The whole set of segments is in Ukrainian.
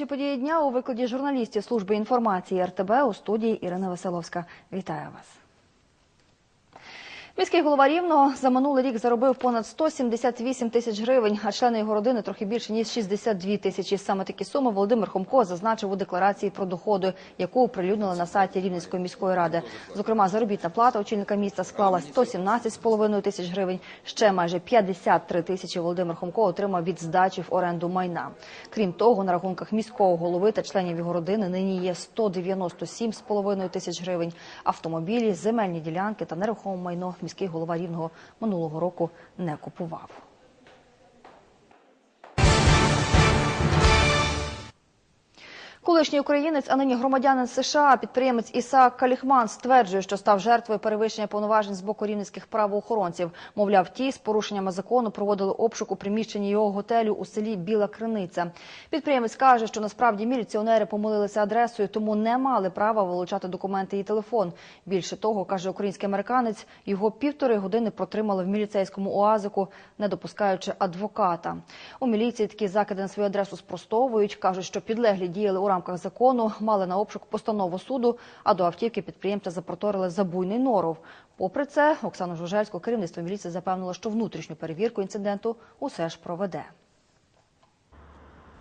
Найважливіші події дня у викладі журналістів служби інформації РТБ у студії Ірина Веселовська. Вітаю вас. Міський голова Рівного за минулий рік заробив понад 178 тисяч гривень, а члени його родини трохи більше ніж 62 тисячі. Саме такі суми Володимир Хомко зазначив у декларації про доходи, яку оприлюднили на сайті Рівненської міської ради. Зокрема, заробітна плата очільника міста склала 117,5 тисяч гривень. Ще майже 53 тисячі Володимир Хомко отримав від здачі в оренду майна. Крім того, на рахунках міського голови та членів його родини нині є 197,5 тисяч гривень. Автомобілі, земельні ділянки та нерухоме майно міський голова Рівного минулого року не купував. Колишній українець, а нині громадянин США, підприємець Ісаак Каліхман стверджує, що став жертвою перевищення повноважень з боку рівненських правоохоронців. Мовляв, ті з порушеннями закону проводили обшук у приміщенні його готелю у селі Біла Криниця. Підприємець каже, що насправді міліціонери помилилися адресою, тому не мали права вилучати документи і телефон. Більше того, каже український американець, його півтори години протримали в міліцейському оазику, не допускаючи адвоката. У міліції такі закиди на свою адресу спростовують. кажуть, що підлеглі діяли у рамках закону, мали на обшук постанову суду, а до автівки підприємця запроторили забуйний норов. Попри це, Оксану Жужельську керівництво міліції запевнило, що внутрішню перевірку інциденту усе ж проведе.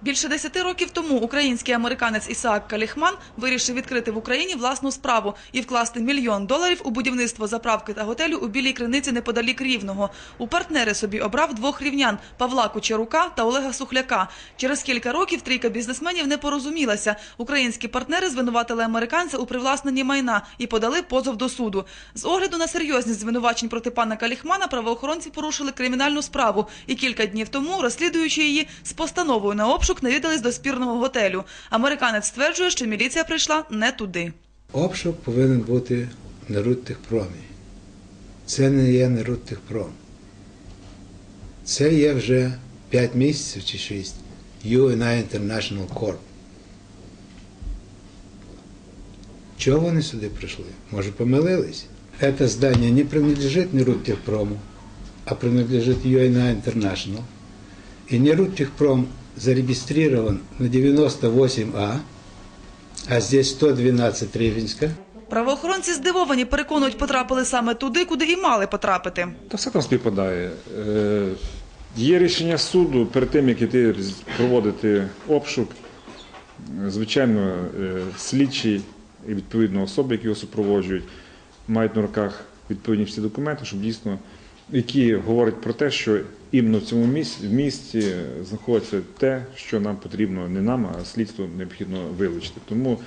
Більше десяти років тому український американець Ісаак Каліхман вирішив відкрити в Україні власну справу і вкласти мільйон доларів у будівництво заправки та готелю у Білій Криниці неподалік Рівного. У партнери собі обрав двох рівнян – Павла Кучерука та Олега Сухляка. Через кілька років трійка бізнесменів не порозумілася. Українські партнери звинуватили американця у привласненні майна і подали позов до суду. З огляду на серйозність звинувачень проти пана Каліхмана правоохоронці порушили кримінальну справу і кілька днів тому, розслідуючи її, з постановою на обшук навідались до спірного готелю. Американець стверджує, що міліція прийшла не туди. Обшук повинен бути на Руттехпромі. Це не є на Руттехпром. Це є вже 5 місяців чи 6 UNI International Corp. Чого вони сюди прийшли? Може, помилились? Это здание не принадлежит не Руттехпрому, а принадлежит UNI International. И не Руттехпром зарегистрирован на 98А, а здесь 112 Рівенська. Правоохоронці здивовані, переконують, потрапили саме туди, куди і мали потрапити. Та все там співпадає. Е, Є рішення суду перед тим, як іти проводити обшук. Звичайно, е, слідчі і відповідно особи, які його супроводжують, мають на руках відповідні всі документи, щоб дійсно, які говорять про те, що іменно в цьому місці, в знаходиться те, що нам потрібно не нам, а слідству необхідно вилучити. Тому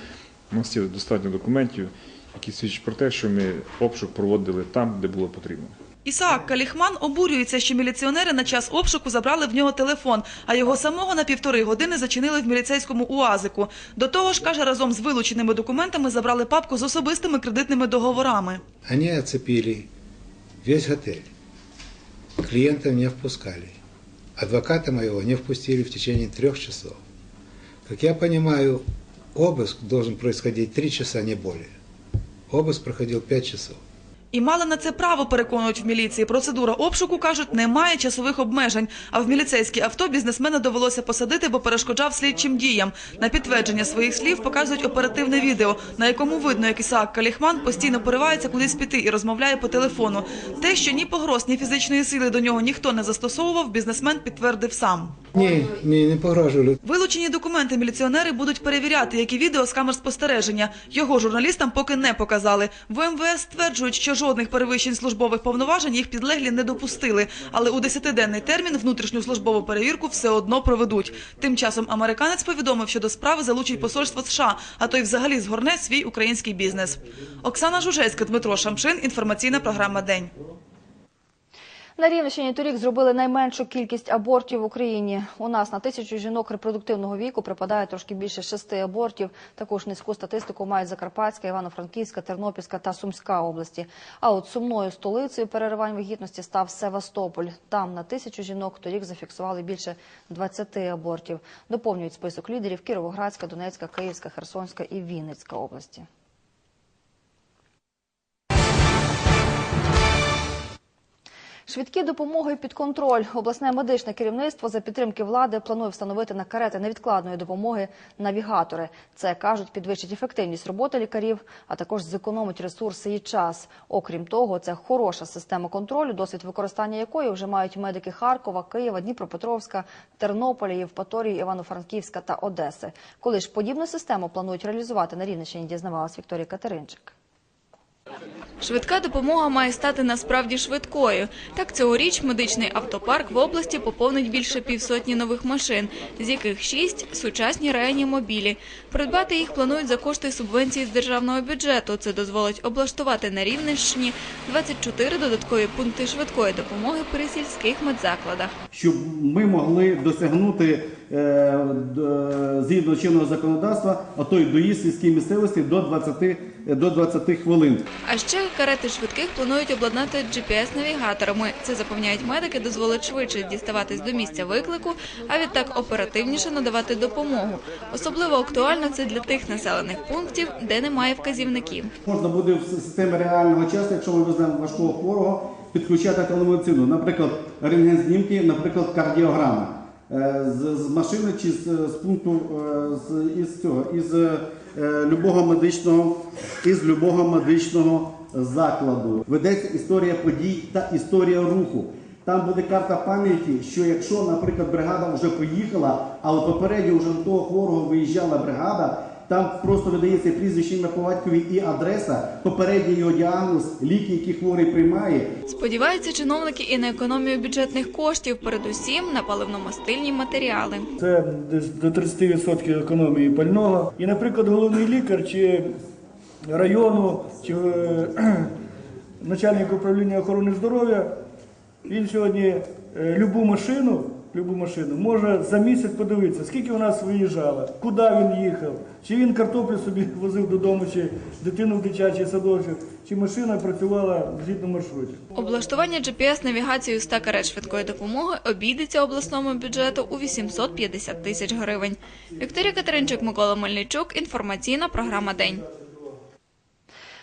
у нас є достатньо документів, які свідчать про те, що ми обшук проводили там, де було потрібно. Ісаак Каліхман обурюється, що міліціонери на час обшуку забрали в нього телефон, а його самого на півтори години зачинили в міліцейському уазику. До того ж, каже, разом з вилученими документами забрали папку з особистими кредитними договорами. Они оцепили весь готель. Клиентов не впускали. Адвоката моего не впустили в течение трех часов. Как я понимаю, обыск должен происходить три часа, не более. Обыск проходил пять часов. І мали на це право, переконують в міліції. Процедура обшуку, кажуть, не має часових обмежень. А в міліцейське авто бізнесмена довелося посадити, бо перешкоджав слідчим діям. На підтвердження своїх слів показують оперативне відео, на якому видно, як Ісаак Каліхман постійно поривається кудись піти і розмовляє по телефону. Те, що ні погроз, ні фізичної сили до нього ніхто не застосовував, бізнесмен підтвердив сам. Ні, ні, не погрожували. Вилучені документи міліціонери будуть перевіряти, як і відео з камер спостереження. Його журналістам поки не показали. В МВС стверджують, що жодних перевищень службових повноважень їх підлеглі не допустили. Але у десятиденний термін внутрішню службову перевірку все одно проведуть. Тим часом американець повідомив, що до справи залучить посольство США, а то й взагалі згорне свій український бізнес. Оксана Жужецька, Дмитро Шамшин. Інформаційна програма День. На Рівненщині торік зробили найменшу кількість абортів в Україні. У нас на тисячу жінок репродуктивного віку припадає трошки більше шести абортів. Також низьку статистику мають Закарпатська, Івано-Франківська, Тернопільська та Сумська області. А от сумною столицею переривань вагітності став Севастополь. Там на тисячу жінок торік зафіксували більше 20 абортів. Доповнюють список лідерів Кіровоградська, Донецька, Київська, Херсонська і Вінницька області. Швидкі допомоги під контроль. Обласне медичне керівництво за підтримки влади планує встановити на карети невідкладної допомоги навігатори. Це кажуть, підвищить ефективність роботи лікарів, а також зекономить ресурси і час. Окрім того, це хороша система контролю, досвід використання якої вже мають медики Харкова, Києва, Дніпропетровська, Тернополя, Євпаторії, Івано-Франківська та Одеси. Коли ж подібну систему планують реалізувати на Рівненщині, дізнавалась Вікторія Катеринчик. Швидка допомога має стати насправді швидкою. Так, цьогоріч медичний автопарк в області поповнить більше півсотні нових машин, з яких шість – сучасні реанімобілі. Придбати їх планують за кошти субвенції з державного бюджету. Це дозволить облаштувати на Рівненщині 24 додаткові пункти швидкої допомоги при сільських медзакладах. щоб ми могли досягнути е, згідно чинного законодавства, а то й доїзд сільській місцевості до 20, до 20 хвилин. А ще карети швидких планують обладнати GPS-навігаторами. Це запевняють медики, дозволить швидше діставатись до місця виклику, а відтак оперативніше надавати допомогу. Особливо актуально це для тих населених пунктів, де немає вказівників. Можна буде в системі реального часу, якщо ми веземо важкого хворого, підключати телемедицину. Наприклад, рентген-знімки, наприклад, кардіограма. Е, З, з машини чи з, з пункту е, з, із цього, із е, любого медичного, із любого медичного закладу. Ведеться історія подій та історія руху. Там буде карта пам'яті, що якщо, наприклад, бригада вже поїхала, а от попередньо вже до того хворого виїжджала бригада, там просто видається прізвище ім'я по батькові і адреса, попередній його діагноз, ліки, які хворий приймає, Сподіваються чиновники і на економію бюджетних коштів, передусім на паливно-мастильні матеріали. Це десь до 30% економії пального. І, наприклад, головний лікар чи району, чи е, начальник управління охорони здоров'я, він сьогодні е, любу машину, любу машину може за місяць подивитися, скільки у нас виїжджало, куди він їхав, чи він картоплю собі возив додому, чи дитину в дитячий садочок, чи машина працювала згідно маршрутів. Облаштування GPS-навігацією 100 карет швидкої допомоги обійдеться обласному бюджету у 850 тисяч гривень. Вікторія Катеринчук, Микола Мельничук. Інформаційна програма «День».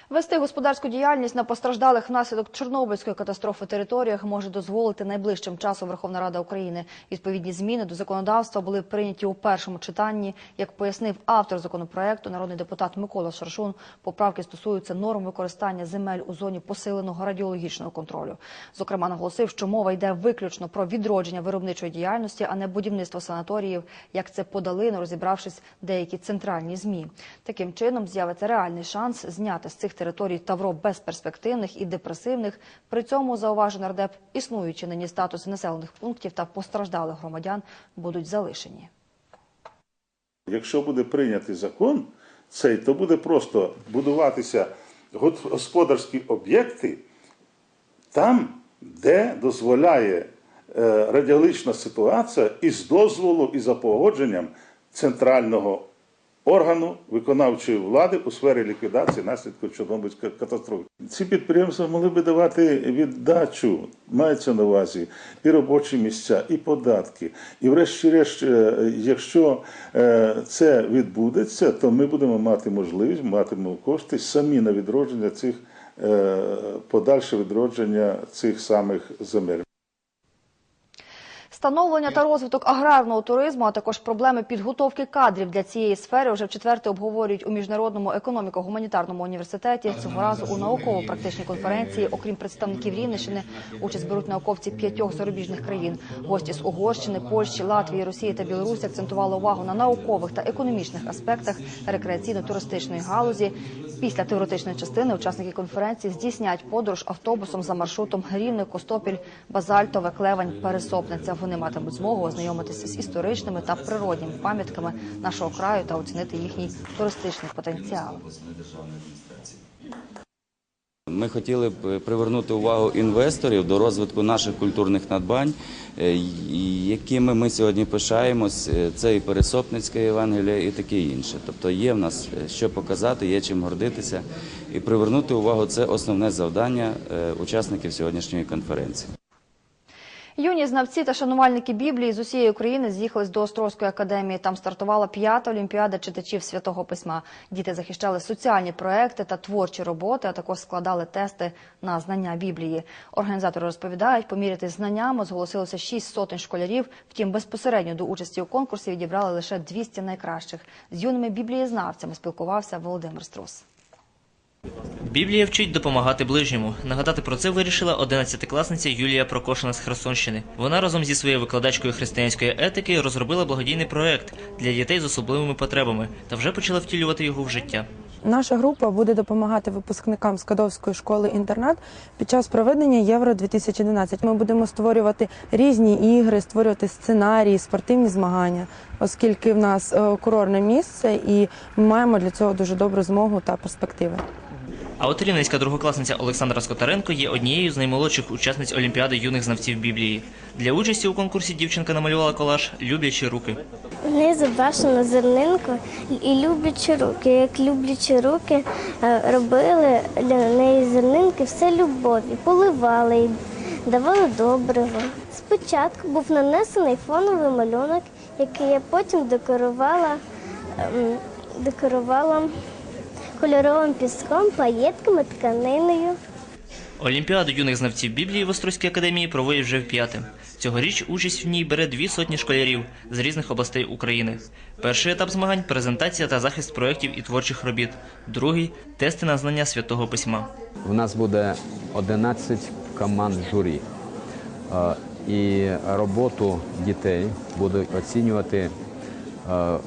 Вести господарську діяльність на постраждалих внаслідок Чорнобильської катастрофи територіях може дозволити найближчим часом Верховна Рада України. Відповідні зміни до законодавства були прийняті у першому читанні. Як пояснив автор законопроекту, народний депутат Микола Шаршун, поправки стосуються норм використання земель у зоні посиленого радіологічного контролю. Зокрема, наголосив, що мова йде виключно про відродження виробничої діяльності, а не будівництво санаторіїв, як це подали, розібравшись деякі центральні змі. Таким чином з'явиться реальний шанс зняти з цих територій тавро безперспективних і депресивних. При цьому зауважив нардеп, існуючі нині статуси населених пунктів та постраждалих громадян будуть залишені. Якщо буде прийнятий закон, цей, то буде просто будуватися господарські об'єкти там, де дозволяє е, радіологічна ситуація із дозволу і за погодженням центрального органу виконавчої влади у сфері ліквідації наслідків Чорнобильської катастрофи. Ці підприємства могли би давати віддачу, мається на увазі і робочі місця, і податки. І врешті-решт, е, якщо е, це відбудеться, то ми будемо мати можливість, матимемо кошти самі на відродження цих е, подальше відродження цих самих земель. Становлення та розвиток аграрного туризму, а також проблеми підготовки кадрів для цієї сфери вже вчетверте обговорюють у міжнародному економіко-гуманітарному університеті. Цього разу у науково-практичній конференції, окрім представників Рівненщини, участь беруть науковці п'ятьох зарубіжних країн. Гості з Угорщини, Польщі, Латвії, Росії та Білорусі акцентували увагу на наукових та економічних аспектах рекреаційно-туристичної галузі. Після теоретичної частини учасники конференції здійснять подорож автобусом за маршрутом Рівне, Костопіль, Базальтове, Клевань, Пересопниця. Вони матимуть змогу ознайомитися з історичними та природніми пам'ятками нашого краю та оцінити їхній туристичний потенціал. Ми хотіли б привернути увагу інвесторів до розвитку наших культурних надбань, е, якими ми сьогодні пишаємось. Е, Це і Пересопницьке Євангеліє, і таке інше. Тобто є в нас е, що показати, є чим гордитися, і привернути увагу це основне завдання е, учасників сьогоднішньої конференції. Юні знавці та шанувальники Біблії з усієї України з'їхались до Острозької академії. Там стартувала п'ята олімпіада читачів святого письма. Діти захищали соціальні проекти та творчі роботи, а також складали тести на знання Біблії. Організатори розповідають, поміряти знаннями зголосилося шість сотень школярів. Втім, безпосередньо до участі у конкурсі відібрали лише 200 найкращих. З юними біблієзнавцями спілкувався Володимир Струс. Біблія вчить допомагати ближньому. Нагадати про це вирішила 11-класниця Юлія Прокошина з Херсонщини. Вона разом зі своєю викладачкою християнської етики розробила благодійний проект для дітей з особливими потребами та вже почала втілювати його в життя. Наша група буде допомагати випускникам Скадовської школи інтернат під час проведення Євро 2012 Ми будемо створювати різні ігри, створювати сценарії, спортивні змагання, оскільки в нас е, курорне місце, і ми маємо для цього дуже добру змогу та перспективи. А от рівненська другокласниця Олександра Скотаренко є однією з наймолодших учасниць Олімпіади юних знавців Біблії. Для участі у конкурсі дівчинка намалювала колаж Люблячі руки. В неї зображено зернинку і люблячі руки. Як люблячі руки е, робили для неї зернинки все любові, поливали її, давали доброго. Спочатку був нанесений фоновий малюнок, який я потім декорувала, ем, декорувала кольоровим піском, паєтками, тканиною. Олімпіаду юних знавців Біблії в Острозькій академії проводять вже вп'яте. Цьогоріч участь в ній бере дві сотні школярів з різних областей України. Перший етап змагань презентація та захист проєктів і творчих робіт. Другий тести на знання святого письма. У нас буде 11 команд журі. Е, І роботу дітей будуть оцінювати е,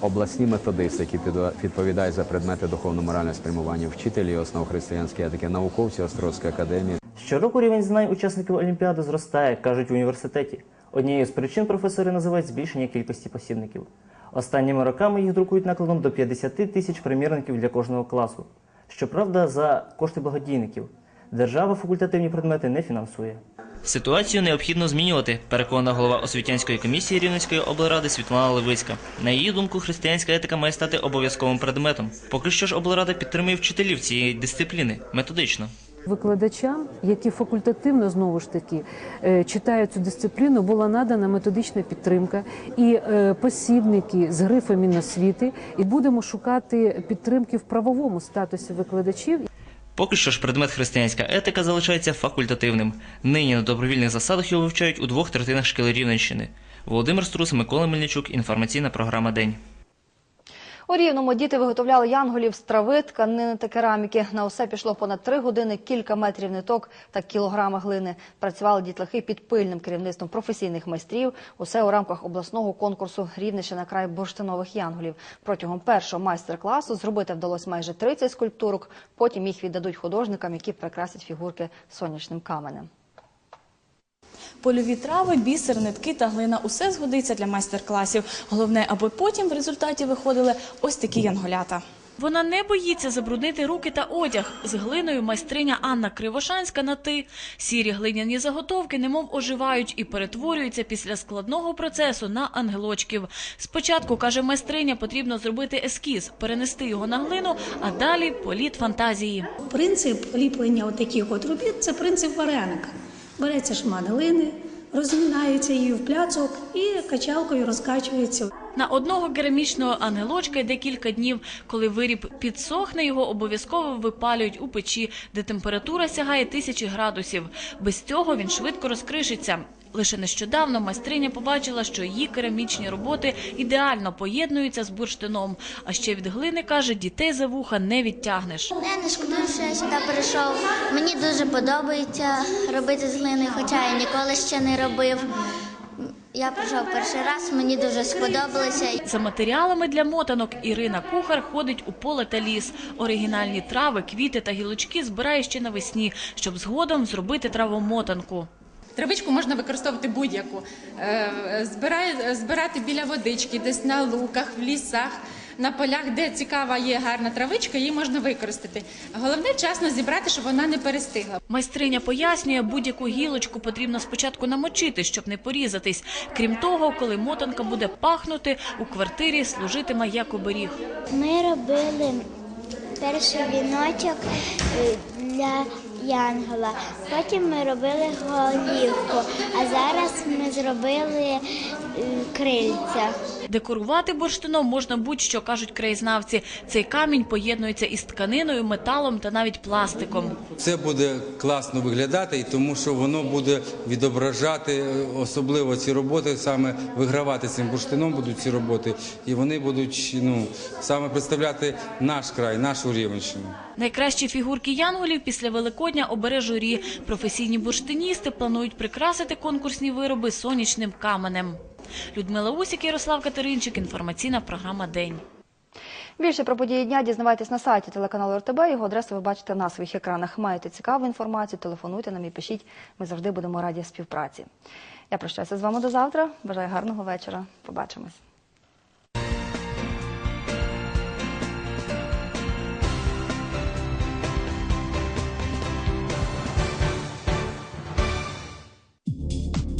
обласні методисти, які відповідають за предмети духовно-морального спрямування, вчителі основ християнської етики, науковці Острозької академії. Щороку рівень знань учасників Олімпіади зростає, кажуть в університеті. Однією з причин професори називають збільшення кількості посібників. Останніми роками їх друкують накладом до 50 тисяч примірників для кожного класу. Щоправда, за кошти благодійників. Держава факультативні предмети не фінансує. Ситуацію необхідно змінювати, переконана голова освітянської комісії Рівненської облради Світлана Левицька. На її думку, християнська етика має стати обов'язковим предметом. Поки що ж облрада підтримує вчителів цієї дисципліни методично. Викладачам, які факультативно знову ж таки е, читають цю дисципліну, була надана методична підтримка і е, посібники з грифом Міносвіти. І будемо шукати підтримки в правовому статусі викладачів. Поки що ж предмет християнська етика залишається факультативним. Нині на добровільних засадах його вивчають у двох третинах шкіл Рівненщини. Володимир Струс, Микола Мельничук. Інформаційна програма День. У Рівному діти виготовляли янголів з трави, тканини та кераміки. На усе пішло понад три години, кілька метрів ниток та кілограми глини. Працювали дітлахи під пильним керівництвом професійних майстрів. Усе у рамках обласного конкурсу «Рівненщина край бурштинових янголів. Протягом першого майстер-класу зробити вдалося майже 30 скульптурок. Потім їх віддадуть художникам, які прикрасять фігурки сонячним каменем. Польові трави, бісер, нитки та глина – усе згодиться для майстер-класів. Головне, аби потім в результаті виходили ось такі янголята. Вона не боїться забруднити руки та одяг. З глиною майстриня Анна Кривошанська на «ти». Сірі глиняні заготовки немов оживають і перетворюються після складного процесу на ангелочків. Спочатку, каже майстриня, потрібно зробити ескіз, перенести його на глину, а далі політ фантазії. Принцип ліплення от таких от робіт це принцип вареника. Береться шмат глини, розмінається її в пляцок і качалкою розкачується. На одного керамічного ангелочка йде кілька днів. Коли виріб підсохне, його обов'язково випалюють у печі, де температура сягає тисячі градусів. Без цього він швидко розкришиться. Лише нещодавно майстриня побачила, що її керамічні роботи ідеально поєднуються з бурштином. А ще від глини, каже, дітей за вуха не відтягнеш. Я не шкодую, що я сюди прийшов. Мені дуже подобається робити з глини, хоча я ніколи ще не робив. Я прийшов перший раз, мені дуже сподобалося. За матеріалами для мотанок Ірина Кухар ходить у поле та ліс. Оригінальні трави, квіти та гілочки збирає ще навесні, щоб згодом зробити травомотанку. Травичку можна використовувати будь-яку. Е, збирає- збирати біля водички, десь на луках, в лісах, на полях, де цікава є гарна травичка, її можна використати. Головне вчасно зібрати, щоб вона не перестигла. Майстриня пояснює, будь-яку гілочку потрібно спочатку намочити, щоб не порізатись. Крім того, коли мотанка буде пахнути, у квартирі служитиме як оберіг. Ми робили перший віночок е, для янгола. Потім ми робили голівку, а зараз ми зробили крильця. Декорувати бурштином можна будь-що, кажуть краєзнавці. Цей камінь поєднується із тканиною, металом та навіть пластиком. Це буде класно виглядати, і тому що воно буде відображати е, особливо ці роботи, саме вигравати цим бурштином будуть ці роботи, і вони будуть ну саме представляти наш край, нашу рівенщину. Найкращі фігурки янголів після Великодня обере журі. Професійні бурштиністи планують прикрасити конкурсні вироби сонячним каменем. Людмила Усік, Ярослав Катеринчик. Інформаційна програма День. Більше про події дня дізнавайтесь на сайті телеканалу РТБ. Його адресу ви бачите на своїх екранах. Маєте цікаву інформацію, телефонуйте нам і пишіть. Ми завжди будемо раді співпраці. Я прощаюся з вами до завтра. Бажаю гарного вечора. Побачимось.